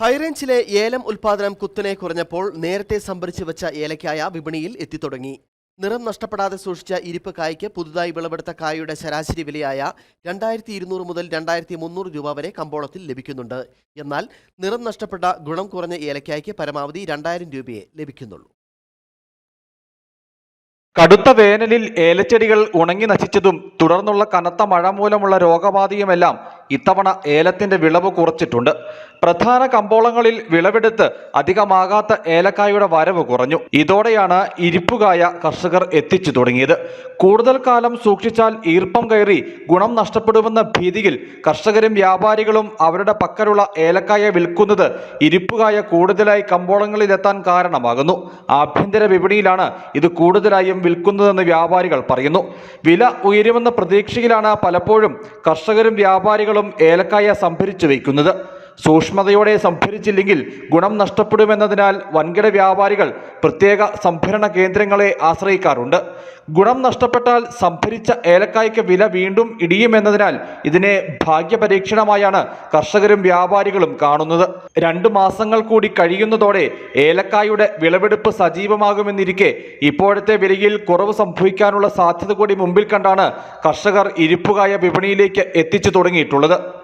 ഹൈറേഞ്ചിലെ ഏലം ഉൽപാദനം കുത്തനെ കുറഞ്ഞപ്പോൾ നേരത്തെ സംഭരിച്ചു വെച്ച ഏലക്കായ വിപണിയിൽ എത്തിത്തുടങ്ങി. നിറം നഷ്ടപ്പെടാതെ സൂക്ഷിച്ച ഇരിപ്പ് കായ്ക്ക് പുതുതായി വിളവെടുത്ത കായയുടെ ശരാശരി വിലയായ രണ്ടായിരത്തി ഇരുന്നൂറ് മുതൽ രണ്ടായിരത്തി മുന്നൂറ് രൂപ വരെ കമ്പോളത്തിൽ ലഭിക്കുന്നുണ്ട്. എന്നാൽ നിറം നഷ്ടപ്പെട്ട ഗുണം കുറഞ്ഞ ഏലക്കായ്ക്ക് പരമാവധി രണ്ടായിരം രൂപയെ ലഭിക്കുന്നുള്ളൂ. കടുത്ത വേനലിൽ ഏലച്ചെടികൾ ഉണങ്ങി നശിച്ചതും തുടർന്നുള്ള കനത്ത മഴ മൂലമുള്ള രോഗബാധയുമെല്ലാം ഇത്തവണ ഏലത്തിന്റെ വിളവ് കുറച്ചിട്ടുണ്ട്. പ്രധാന കമ്പോളങ്ങളിൽ വിളവെടുത്ത് അധികമാകാത്ത ഏലക്കായുടെ വരവ് കുറഞ്ഞു. ഇതോടെയാണ് ഇരിപ്പുകായ കർഷകർ എത്തിച്ചു തുടങ്ങിയത്. കൂടുതൽ കാലം സൂക്ഷിച്ചാൽ ഈർപ്പം കയറി ഗുണം നഷ്ടപ്പെടുമെന്ന ഭീതിയിൽ കർഷകരും വ്യാപാരികളും അവരുടെ പക്കലുള്ള ഏലക്കായ വിൽക്കുന്നത് ഇരിപ്പുകായ കൂടുതലായി കമ്പോളങ്ങളിലെത്താൻ കാരണമാകുന്നു. ആഭ്യന്തര വിപണിയിലാണ് ഇത് കൂടുതലായും വിൽക്കുന്നതെന്ന് വ്യാപാരികൾ പറയുന്നു. വില ഉയരുമെന്ന പ്രതീക്ഷയിലാണ് പലപ്പോഴും കർഷകരും വ്യാപാരികളും ഏലക്കായ സംഭരിച്ചു വയ്ക്കുന്നത്. സൂക്ഷ്മതയോടെ സംഭരിച്ചില്ലെങ്കിൽ ഗുണം നഷ്ടപ്പെടുമെന്നതിനാൽ വൻകിട വ്യാപാരികൾ പ്രത്യേക സംഭരണ കേന്ദ്രങ്ങളെ ആശ്രയിക്കാറുണ്ട്. ഗുണം നഷ്ടപ്പെട്ടാൽ സംഭരിച്ച ഏലക്കായ്ക്ക് വില വീണ്ടും ഇടിയുമെന്നതിനാൽ ഇതിനെ ഭാഗ്യപരീക്ഷണമായാണ് കർഷകരും വ്യാപാരികളും കാണുന്നത്. രണ്ടു മാസങ്ങൾ കൂടി കഴിയുന്നതോടെ ഏലക്കായുടെ വിളവെടുപ്പ് സജീവമാകുമെന്നിരിക്കെ ഇപ്പോഴത്തെ വിലയിൽ കുറവ് സംഭവിക്കാനുള്ള സാധ്യത കൂടി മുമ്പിൽ കണ്ടാണ് കർഷകർ ഇരിപ്പുകായ വിപണിയിലേക്ക് എത്തിച്ചു തുടങ്ങിയിട്ടുള്ളത്.